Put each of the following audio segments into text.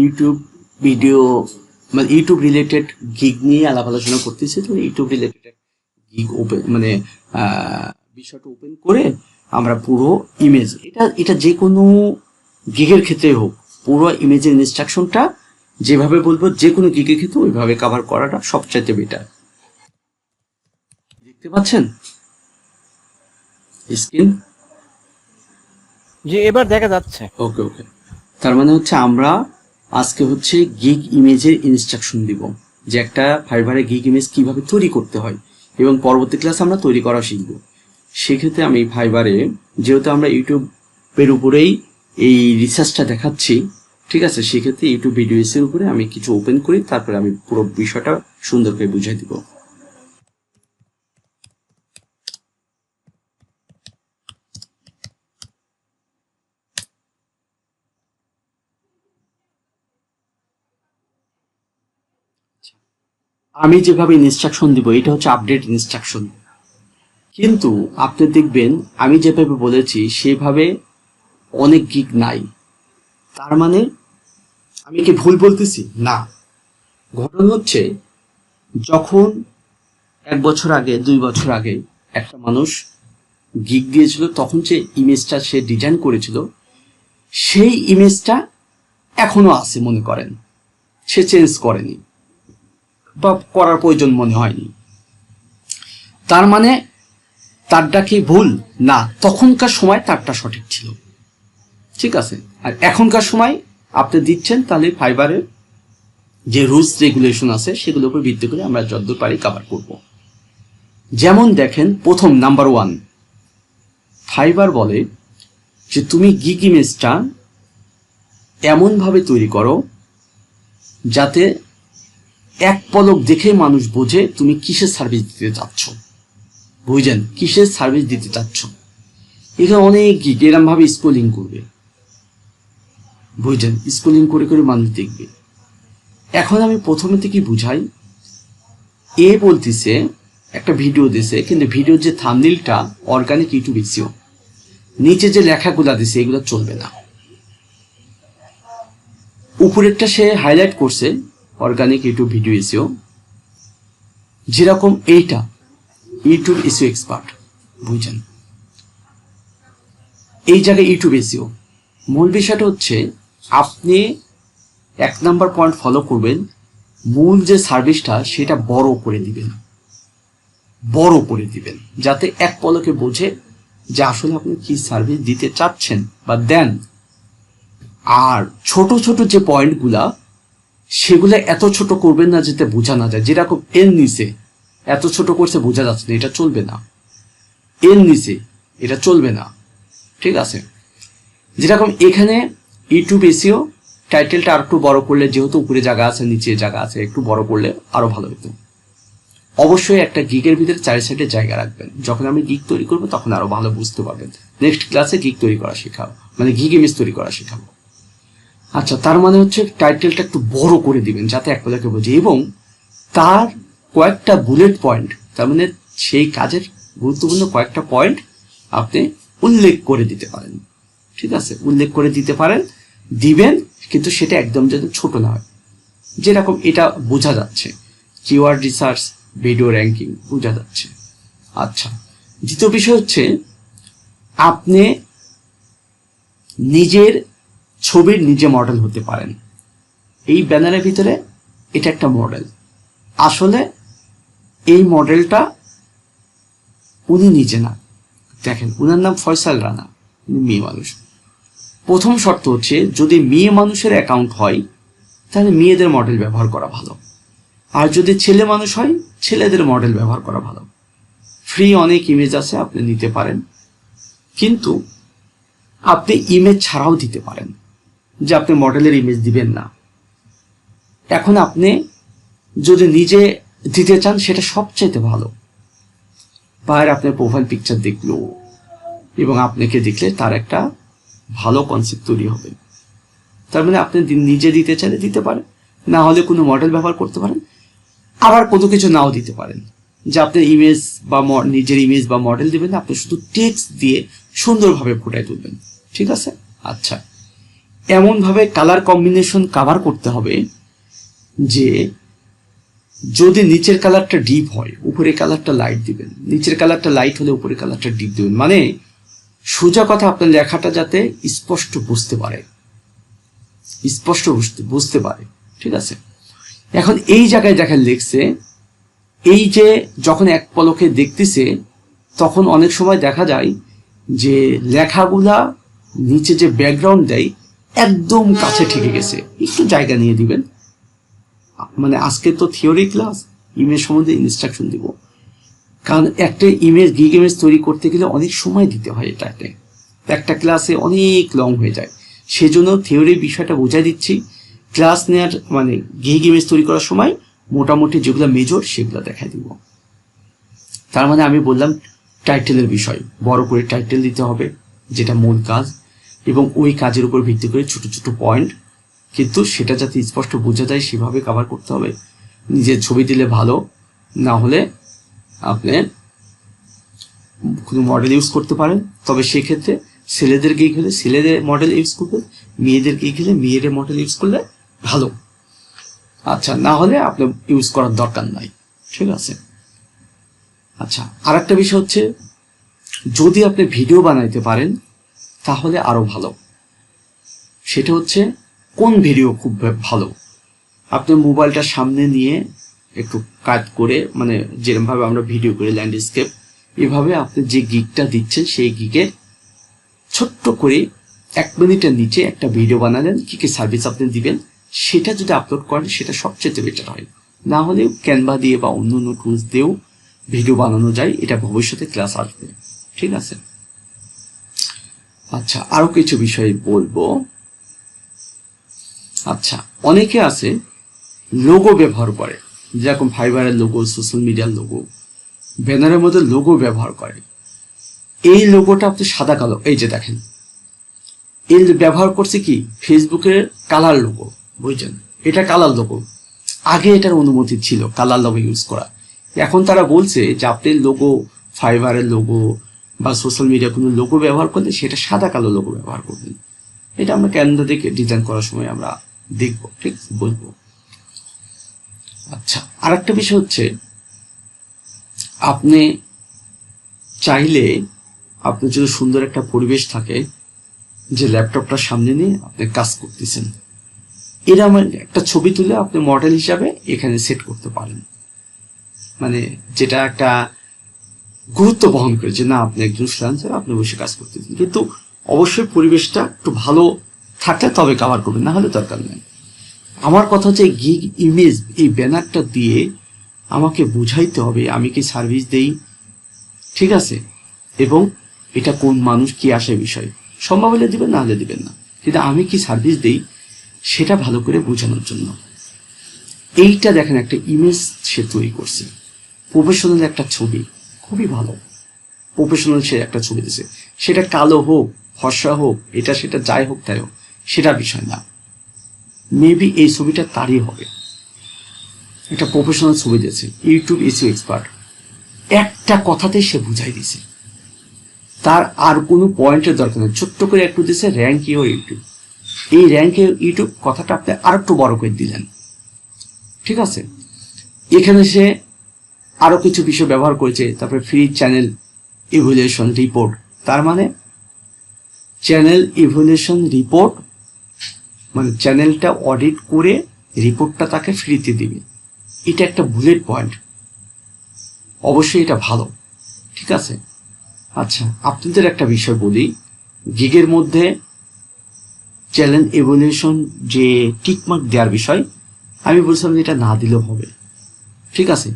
YouTube video মানে YouTube related gig নিয়ে আলাপ আলোচনা করতেছি। তো ইউটিউব রিলেটেড গিগ ওপেন মানে বিষয়টা ওপেন করে আমরা পুরো ইমেজ এটা এটা যে কোনো গিগের ক্ষেত্রে হোক পুরো ইমেজের ইনস্ট্রাকশনটা যেভাবে বলব যে কোনো গিগের ক্ষেত্রে ওইভাবে কভার করাটা সবচাইতে বেটার দেখতে পাচ্ছেন? স্ক্রিন জি এবার দেখা যাচ্ছে। ওকে ওকে তার মানে হচ্ছে আমরা আজকে হচ্ছে গিগ ইমেজের ইনস্ট্রাকশন দিব, যে একটা ফাইবারে গিগ ইমেজ কীভাবে তৈরি করতে হয় এবং পরবর্তী ক্লাস আমরা তৈরি করা শিখব। সেক্ষেত্রে আমি ফাইবারে যেহেতু আমরা ইউটিউবের উপরেই এই রিসার্চটা দেখাচ্ছি, ঠিক আছে, সেক্ষেত্রে ইউটিউব ভিডিওসের উপরে আমি কিছু ওপেন করি, তারপরে আমি পুরো বিষয়টা সুন্দর করে বুঝিয়ে দিব। আমি যেভাবে ইনস্ট্রাকশন দিব, এটা হচ্ছে আপডেট ইনস্ট্রাকশন কিন্তু আপনি দেখবেন, আমি যেভাবে বলেছি, সেভাবে অনেক গিক নাই। তার মানে আমি কি ভুল বলতেছি? না। ঘটনা হচ্ছে, যখন এক বছর আগে, দুই বছর আগে একটা মানুষ গিক দিয়েছিল তখন যে ইমেজটা সে ডিজাইন করেছিল, সেই ইমেজটা এখনও আছে, মনে করেন। সে চেঞ্জ করেনি। বা করার প্রয়োজন মনে হয়নি। তার মানে তারটা কি ভুল? না, তখনকার সময় তারটা সঠিক ছিল। ঠিক আছে? আর এখনকার সময় আপনি দিচ্ছেন তাহলে ফাইবারের যে রুলস রেগুলেশন আছে, সেগুলোর উপর ভিত্তি করে আমরা যতদূর পারি কভার করব। যেমন দেখেন, প্রথম নাম্বার ওয়ান ফাইবার বলে যে তুমি গিগ ইমেজটা এমনভাবে তৈরি করো যাতে এক পলক দেখে মানুষ বোঝে তুমি কিসের সার্ভিস দিতে চাচ্ছ। বুঝছেন কিসের সার্ভিস দিতে চাচ্ছ? এখানে অনেক গিগ এরম ভাবে স্কুলিং করবে। বুঝছেন স্কুলিং করে করে মানুষ দেখবে। এখন আমি প্রথমে থেকে বুঝাই, এ বলতেছে, একটা ভিডিও দিছে, কিন্তু ভিডিওর যে থামনিলটা অর্গানিক ইউটিউব এসিও নিচে যে লেখাগুলা দিছে, এগুলো চলবে না। উপরেরটা সে হাইলাইট করছে অর্গানিক ইউটিউব ভিডিও এসিও যেরকম এইটা ইউটিউব এসিও এক্সপার্ট বুঝছেন? এই জায়গায় ইউটিউব এসিও মূল বিষয়টা হচ্ছে আপনি এক নাম্বার পয়েন্ট ফলো করবেন, মূল যে সার্ভিসটা সেটা বড় করে দিবেন। বড় করে দিবেন, যাতে এক পলকে বোঝে যে আসলে আপনি কি সার্ভিস দিতে চাচ্ছেন বা দেন। আর ছোট ছোট যে পয়েন্টগুলা সেগুলো এত ছোট করবেন না যাতে বোঝা না যায়। যেরকম এর নিচে, এত ছোট করছে বোঝা যাচ্ছে না, এটা চলবে না। এর নিচে, এটা চলবে না। ঠিক আছে? যেরকম এখানে ইউটিউব এসিও টাইটেলটা আর একটু বড় করলে যেহেতু উপরে জায়গা আছে, নিচে জায়গা আছে, একটু বড় করলে আরও ভালো হতো। অবশ্যই একটা গিগের ভিতরে চারি সাইডে জায়গা রাখবেন। যখন আমি গিগ তৈরি করব তখন আরও ভালো বুঝতে পারবেন। নেক্সট ক্লাসে গিগ তৈরি করা শেখাবো। মানে গিগ ইমেজ তৈরি করা শেখাবো। আচ্ছা তার মানে হচ্ছে টাইটেলটা একটু বড় করে দিবেন, যাতে এক পলাকে বোঝে। এবং তার কয়েকটা বুলেট পয়েন্ট তার মানে সেই কাজের গুরুত্বপূর্ণ কয়েকটা পয়েন্ট আপনি উল্লেখ করে দিতে পারেন। ঠিক আছে? উল্লেখ করে দিতে পারেন, দিবেন, কিন্তু সেটা একদম যাতে ছোট না হয়। যেরকম এটা বোঝা যাচ্ছে। কিওয়ার্ড রিসার্চ ভিডিও র্যাঙ্কিং বোঝা যাচ্ছে। আচ্ছা দ্বিতীয় বিষয় হচ্ছে, আপনি নিজের ছবির নিজে মডেল হতে পারেন। এই ব্যানারের ভিতরে এটা একটা মডেল আসলে এই মডেলটা উনি নিজে না। দেখেন, উনার নাম ফয়সাল রানা মেয়ে মানুষ। প্রথম শর্ত হচ্ছে, যদি মেয়ে মানুষের অ্যাকাউন্ট হয়, তাহলে মেয়েদের মডেল ব্যবহার করা ভালো। আর যদি ছেলে মানুষ হয়, ছেলেদের মডেল ব্যবহার করা ভালো। ফ্রি অনেক ইমেজ আছে, আপনি নিতে পারেন। কিন্তু আপনি ইমেজ ছাড়াও দিতে পারেন। যে আপনি মডেলের ইমেজ দিবেন না। এখন আপনি যদি নিজে দিতে চান, সেটা সবচাইতে ভালো। বাইরে আপনার প্রোফাইল পিকচার দেখল এবং আপনাকে দেখলে তার একটা ভালো কনসেপ্ট তৈরি হবে। তার মানে আপনি নিজে দিতে চাইলে দিতে পারেন, না হলে কোনো মডেল ব্যবহার করতে পারেন, আবার কোনো কিছু নাও দিতে পারেন। যে আপনার ইমেজ বা নিজের ইমেজ বা মডেল দেবেন আপনি শুধু টেক্সট দিয়ে সুন্দরভাবে ফুটাই তুলবেন। ঠিক আছে? আচ্ছা। এমনভাবে কালার কম্বিনেশন কাভার করতে হবে যে যদি নিচের কালারটা ডিপ হয় উপরের কালারটা লাইট দিবেন। নিচের কালারটা লাইট হলে উপরের কালারটা ডিপ দিবেন। মানে সোজা কথা আপনার লেখাটা যাতে স্পষ্ট বুঝতে পারে। স্পষ্ট বুঝতে বুঝতে পারে। ঠিক আছে? এখন এই জায়গায় দেখেন লিখছে, এই যে যখন এক পলকে দেখতেছে, তখন অনেক সময় দেখা যায় যে লেখাগুলা নিচে যে ব্যাকগ্রাউন্ড দেয় একদম কাছে ঠেকে গেছে। একটু জায়গা নিয়ে দিবেন। মানে আজকে তো থিওরি ক্লাস ইমেজ সম্বন্ধে ইনস্ট্রাকশন দিব। কারণ একটা ইমেজ গিগ ইমেজ তৈরি করতে গেলে অনেক সময় দিতে হয় এটাতে একটা ক্লাসে অনেক লং হয়ে যায়। সেজন্য থিওরির বিষয়টা বোঝাই দিচ্ছি। ক্লাস নেওয়ার মানে গিগ ইমেজ তৈরি করার সময় মোটামুটি যেগুলো মেজর সেগুলো দেখাই দিব। তার মানে আমি বললাম টাইটেলের বিষয়। বড় করে টাইটেল দিতে হবে, যেটা মূল কাজ। এবং ওই কাজের উপর ভিত্তি করে ছোট ছোট পয়েন্ট কিন্তু সেটা যাতে স্পষ্ট বোঝা যায়, সেভাবে কভার করতে হবে। নিজের ছবি দিলে ভালো, না হলে আপনি কোনো মডেল ইউজ করতে পারেন। তবে সেক্ষেত্রে ছেলেদের গিয়ে গেলে ছেলেদের মডেল ইউজ করবেন, মেয়েদের গিয়ে গেলে মেয়েদের মডেল ইউজ করলে ভালো। আচ্ছা না হলে আপনি ইউজ করার দরকার নাই। ঠিক আছে? আচ্ছা আর একটা বিষয় হচ্ছে, যদি আপনি ভিডিও বানাইতে পারেন তাহলে আরও ভালো। সেটা হচ্ছে, কোন ভিডিও খুব ভালো? আপনি মোবাইলটা সামনে নিয়ে একটু কাজ করে মানে যেরকমভাবে আমরা ভিডিও করি ল্যান্ডস্কেপ এভাবে আপনি যে গিগটা দিচ্ছেন, সেই গিগের ছোট্ট করে এক মিনিটের নিচে একটা ভিডিও বানালেন, কি কি সার্ভিস আপনি দিবেন, সেটা যদি আপলোড করেন, সেটা সবচেয়ে বেটার হয়। না হলে ক্যানভা দিয়ে বা অন্য অন্য টুলস দিয়েও ভিডিও বানানো যায়, এটা ভবিষ্যতে ক্লাস আসবে। ঠিক আছে? আচ্ছা আরও কিছু বিষয় বলব। আচ্ছা অনেকে আছে লোগো ব্যবহার করে, যেরকম ফাইবারের লোগো সোশ্যাল মিডিয়ার লোগো ব্যানারের মধ্যে লোগো ব্যবহার করে। এই লোগোটা আপনি সাদা, কালো, এই যে দেখেন, এই ব্যবহার করছে কি? ফেসবুকের কালার লোগো বুঝছেন? এটা কালার লোগো আগে এটার অনুমতি ছিল কালার লোগো ইউজ করা। এখন তারা বলছে যে আপনি লোগো ফাইবারের লোগো বা সোশ্যাল মিডিয়া কোনো লোগো ব্যবহার করলে সেটা সাদা কালো লোগো ব্যবহার করবেন এটা আমরা ক্যালেন্ডার দেখে ডিজাইন করার সময় আমরা দেখব, ঠিক বলব। আচ্ছা আর একটা বিষয় হচ্ছে, আপনি চাইলে আপনি যদি সুন্দর একটা পরিবেশ থাকে যে ল্যাপটপটার সামনে নিয়ে আপনি কাজ করতেছেন। এরকম একটা ছবি তুলে আপনি মডেল হিসাবে এখানে সেট করতে পারেন। মানে যেটা একটা গুরুত্ব বহন করে যে, না, আপনি একজন ফ্রিল্যান্সার আপনি বসে কাজ করতেছেন। কিন্তু অবশ্যই পরিবেশটা একটু ভালো থাকলে তবে কাভার করবেন না হলে দরকার নেই। আমার কথা হচ্ছে গিগ ইমেজ এই ব্যানারটা দিয়ে আমাকে বুঝাইতে হবে, আমি কি সার্ভিস দেই? ঠিক আছে? এবং এটা কোন মানুষ কি আসে বিষয়। সম্ভব হলে দিবেন, না হলে দিবেন না। কিন্তু আমি কি সার্ভিস দেই, সেটা ভালো করে বোঝানোর জন্য। এইটা দেখেন, একটা ইমেজ সে তৈরি করছে। প্রফেশনাল একটা ছবি। খুবই ভালো। প্রফেশনাল সে একটা ছবি দিছে। সেটা কালো হোক, ফর্সা হোক, এটা সেটা যাই হোক, তাই হোক সেটা বিষয় না। মেবি এই ছবিটা তারই হবে। একটা প্রফেশনাল ছবি দিয়েছে ইউটিউব এসিও এক্সপার্ট একটা কথাতেই সে বুঝাই দিছে তার আর কোনো পয়েন্টের দরকার নেই। ছোট্ট করে একটু দিছে র্যাঙ্ক ইউর ইউটিউব এই র্যাঙ্ক ইউটিউব কথাটা আপনি আর একটু বড় করে দিলেন। ঠিক আছে? এখানে সে আরও কিছু বিষয় ব্যবহার করেছে, তারপরে ফ্রি চ্যানেল ইভ্যালুয়েশন রিপোর্ট তার মানে চ্যানেল ইভ্যালুয়েশন রিপোর্ট মানে চ্যানেলটা অডিট করে রিপোর্টটা তাকে ফ্রিতে দিবে। এটা একটা বুলেট পয়েন্ট অবশ্যই এটা ভালো। ঠিক আছে? আচ্ছা আপনাদের একটা বিষয় বলি। গিগের মধ্যে চ্যালেঞ্জ এভলিউশন যে টিকমার্ক দেওয়ার বিষয়, আমি বলছিলাম যে এটা না দিলেও হবে। ঠিক আছে?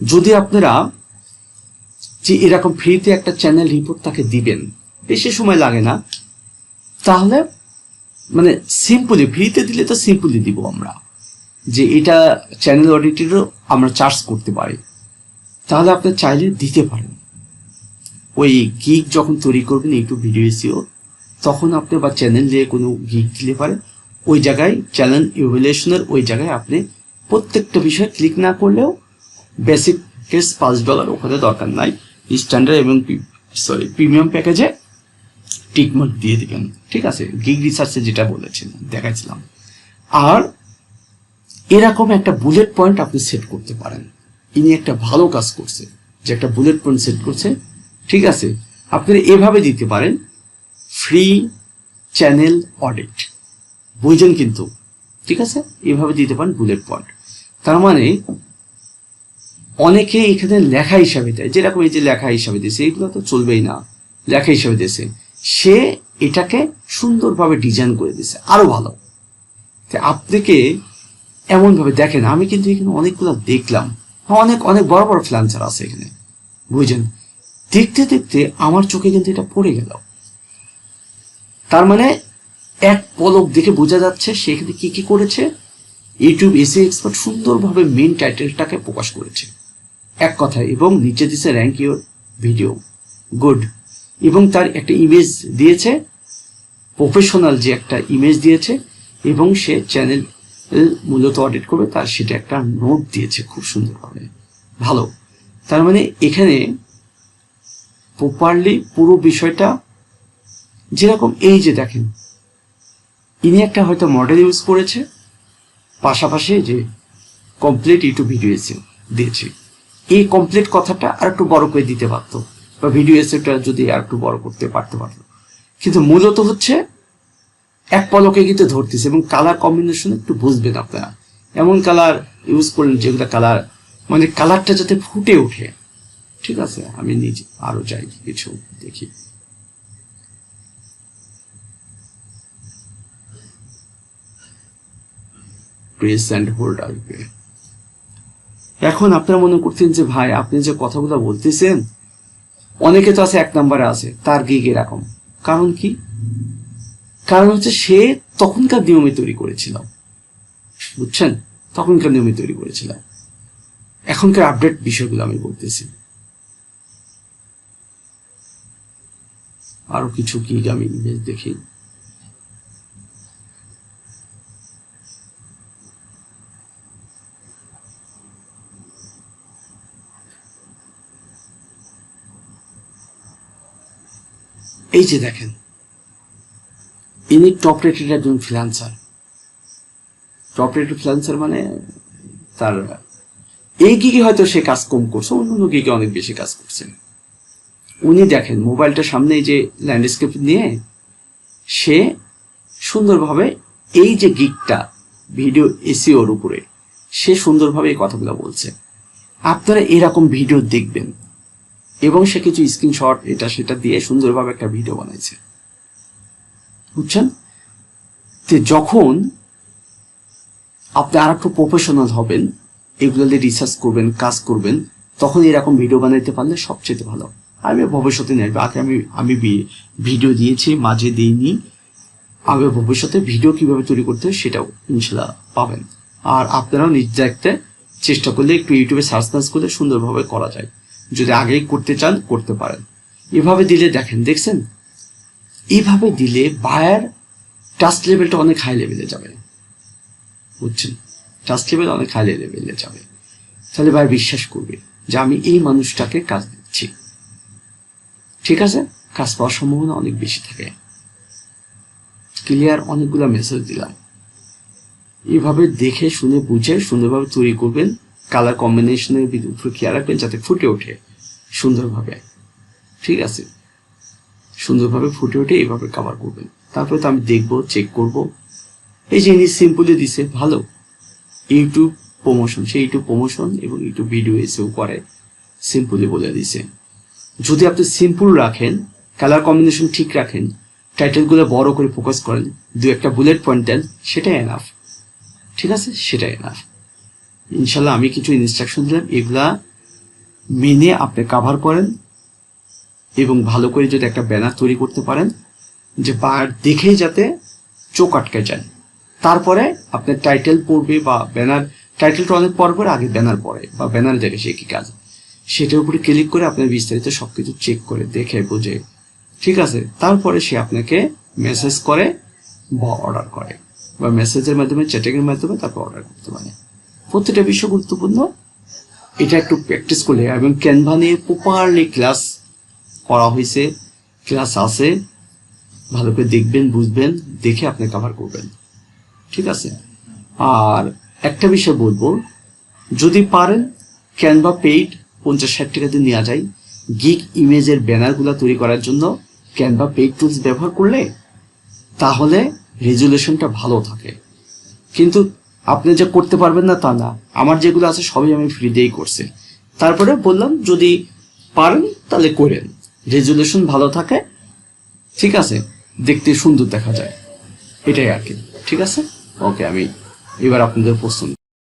যদি আপনারা যে এরকম ফ্রিতে একটা চ্যানেল রিপোর্ট তাকে দিবেন, বেশি সময় লাগে না, তাহলে মানে সিম্পলি ফ্রিতে দিলে তো সিম্পলি দিব আমরা। যে এটা চ্যানেল অডিটেরও আমরা চার্জ করতে পারি। তাহলে আপনি চাইলে দিতে পারেন। ওই গিগ যখন তৈরি করবেন ইউটিউব ভিডিও এসিও তখন আপনি বা চ্যানেল দিয়ে কোনো গিগ দিলে পারেন ওই জায়গায় চ্যানেল ইভ্যালুয়েশনের ওই জায়গায় আপনি প্রত্যেকটা বিষয় ক্লিক না করলেও বেসিক কেস পাঁচ ডলার ওখানে দরকার নাই। স্ট্যান্ডার্ড এবং সরি প্রিমিয়াম প্যাকেজে টিকমার্ক দিয়ে দেবেন। ঠিক আছে? গিগ রিসার্চে যেটা বলেছেন, দেখাইছিলাম। আর এরকম একটা বুলেট পয়েন্ট আপনি সেট করতে পারেন। ইনি একটা ভালো কাজ করছে, যে একটা বুলেট পয়েন্ট সেট করছে। ঠিক আছে? আপনি এভাবে দিতে পারেন ফ্রি চ্যানেল অডিট বুঝছেন কিন্তু। ঠিক আছে? এভাবে দিতে পারেন বুলেট পয়েন্ট তার মানে অনেকে এখানে লেখা হিসাবে দেয়। যেরকম এই যে লেখা হিসাবে দিয়েছে এগুলো তো চলবেই না। লেখা হিসাবে দিয়েছে। সে এটাকে সুন্দরভাবে ডিজাইন করে দিয়েছে। আরও ভালো। আপনাকে এমনভাবে দেখেন, আমি কিন্তু এখানে অনেকগুলো দেখলাম। অনেক অনেক বড় বড় ফ্ল্যান্সার আছে এখানে। বুঝছেন? দেখতে দেখতে আমার চোখে কিন্তু এটা পড়ে গেল। তার মানে এক পলক দেখে বোঝা যাচ্ছে সে এখানে কি কি করেছে। ইউটিউব এসে এক্সপার্ট সুন্দরভাবে মেন টাইটেলটাকে প্রকাশ করেছে। এক কথায় এবং নিচে দিছে র্যাঙ্ক ইউর ভিডিও গুড এবং তার একটা ইমেজ দিয়েছে প্রফেশনাল যে একটা ইমেজ দিয়েছে, এবং সে চ্যানেল মূলত অডিট করবে, তার সেটা একটা নোট দিয়েছে খুব সুন্দরভাবে। ভালো। তার মানে এখানে প্রপারলি পুরো বিষয়টা যেরকম এই যে দেখেন, ইনি একটা হয়তো মডেল ইউজ করেছে, পাশাপাশি যে কমপ্লিট ইউটিউব ভিডিও দিয়েছে। এই কমপ্লিট কথাটা আর একটু বড় করে দিতে পারতো। বা ভিডিও এসেটা যদি আর একটু বড় করতে পারতে পারতো। কিন্তু মূলত হচ্ছে এক পলকে কিন্তু ধরতেছে এবং কালার কম্বিনেশন একটু বুঝবেন আপনারা। এমন কালার ইউজ করলেন যেগুলো কালার মানে কালারটা যাতে ফুটে ওঠে। ঠিক আছে? আমি নিজে আরও চাই কিছু দেখি। প্রেস অ্যান্ড হোল্ড আসবে এখন আপনারা মনে করছেন যে, ভাই, আপনি যে কথাগুলো বলতেছেন, অনেকে তো আছে এক নম্বরে আছে, তার গিগ এরকম। কারণ কি? কারণ হচ্ছে সে তখনকার নিয়মে তৈরি করেছিল। বুঝছেন? তখনকার নিয়মে তৈরি করেছিল। এখনকার আপডেট বিষয়গুলো আমি বলতেছি। আরও কিছু কি আমি দেখি। এই যে দেখেন, ইনি টপ রেটেড একজন ফ্রিল্যান্সার টপ রেটেড ফ্রিল্যান্সার মানে তার, এই গিগে হয়তো সে কাজ কম করছে, অন্য অন্য গিগে অনেক বেশি কাজ করছে। উনি দেখেন মোবাইলটা সামনে যে ল্যান্ডস্কেপ নিয়ে, সে সুন্দরভাবে এই যে গিকটা ভিডিও এসিওর উপরে, সে সুন্দরভাবে এই কথাগুলো বলছে। আপনারা এরকম ভিডিও দেখবেন। এবং সে কিছু স্ক্রিনশট এটা সেটা দিয়ে সুন্দরভাবে একটা ভিডিও বানাইছে। বুঝছেন? যে যখন আপনি আর একটু প্রফেশনাল হবেন, এগুলো দিয়ে রিসার্চ করবেন, কাজ করবেন, তখন এরকম ভিডিও বানাইতে পারলে সবচেয়ে ভালো। আমি ভবিষ্যতে নেব আগে আমি আমি ভিডিও দিয়েছি, মাঝে দিইনি। আমি ভবিষ্যতে ভিডিও কীভাবে তৈরি করতে হয় সেটাও ইনশাল্লাহ পাবেন। আর আপনারাও নিজ দেখতে চেষ্টা করলে একটু ইউটিউবে সার্চ টার্চ করলে সুন্দরভাবে করা যায়। যদি আগেই করতে চান, করতে পারেন। এভাবে দিলে দেখেন, দেখছেন? এইভাবে দিলে বায়ার টাস্ক লেভেলটা অনেক হাই লেভেলে যাবে। বুঝছেন? টাস্ক লেভেল অনেক হাই লেভেলে যাবে। তাহলে বায়ার বিশ্বাস করবে যে আমি এই মানুষটাকে কাজ দিচ্ছি। ঠিক আছে? কাজ পাওয়ার সম্ভাবনা অনেক বেশি থাকে। ক্লিয়ার অনেকগুলো মেসেজ দিলাম। এইভাবে দেখে, শুনে, বুঝে, সুন্দরভাবে তৈরি করবেন। কালার কম্বিনেশনের উপর খেয়াল রাখবেন যাতে ফুটে ওঠে সুন্দরভাবে। ঠিক আছে? সুন্দরভাবে ফুটে ওঠে এইভাবে কাভার করবেন। তারপরে তো আমি দেখব চেক করব। এই জিনিস সিম্পলি দিছে, ভালো। ইউটিউব প্রমোশন সে ইউটিউব প্রমোশন এবং ইউটিউব ভিডিও এসেও করে সিম্পলি বলে দিছে। যদি আপনি সিম্পল রাখেন কালার কম্বিনেশন ঠিক রাখেন টাইটেলগুলো বড় করে ফোকাস করেন, দু একটা বুলেট পয়েন্ট দেন, সেটাই এনাফ ঠিক আছে? সেটাই এনাফ ইনশাল্লাহ আমি কিছু ইনস্ট্রাকশন দিলাম এগুলা মেনে আপনি কাভার করেন এবং ভালো করে যদি একটা ব্যানার তৈরি করতে পারেন, যে বার দেখেই যাতে চোখ আটকে যায়। তারপরে আপনার টাইটেল পড়বে বা ব্যানার টাইটেলটা অনেক পর আগে ব্যানার পড়ে বা ব্যানার দেখে সে কি কাজ। সেটার উপরে ক্লিক করে আপনার বিস্তারিত সবকিছু চেক করে দেখে বুঝে, ঠিক আছে? তারপরে সে আপনাকে মেসেজ করে বা অর্ডার করে। বা মেসেজের মাধ্যমে চ্যাটিংয়ের মাধ্যমে তারপর অর্ডার করতে পারে। প্রত্যেকটা বিষয় গুরুত্বপূর্ণ। এটা একটু প্র্যাকটিস করলে এবং ক্যানভা নিয়ে প্রপারলি ক্লাস করা হয়েছে ক্লাস আছে। ভালো করে দেখবেন, বুঝবেন, দেখে আপনি কভার করবেন। ঠিক আছে? আর একটা বিষয় বলব, যদি পারেন ক্যানভা পেইড পঞ্চাশ ষাট টাকাতে নেওয়া যায়। গিগ ইমেজের ব্যানারগুলো তৈরি করার জন্য ক্যানভা পেইড টুলস ব্যবহার করলে তাহলে রেজুলেশনটা ভালো থাকে। কিন্তু আপনি যে করতে পারবেন না তা না। আমার যেগুলো আছে সবই আমি ফ্রিতেই করছি। তারপরে বললাম, যদি পারেন, তাহলে করেন। রেজুলেশন ভালো থাকে, ঠিক আছে? দেখতে সুন্দর দেখা যায়। এটাই আর কি। ঠিক আছে? ওকে আমি এবার আপনাদের প্রশ্ন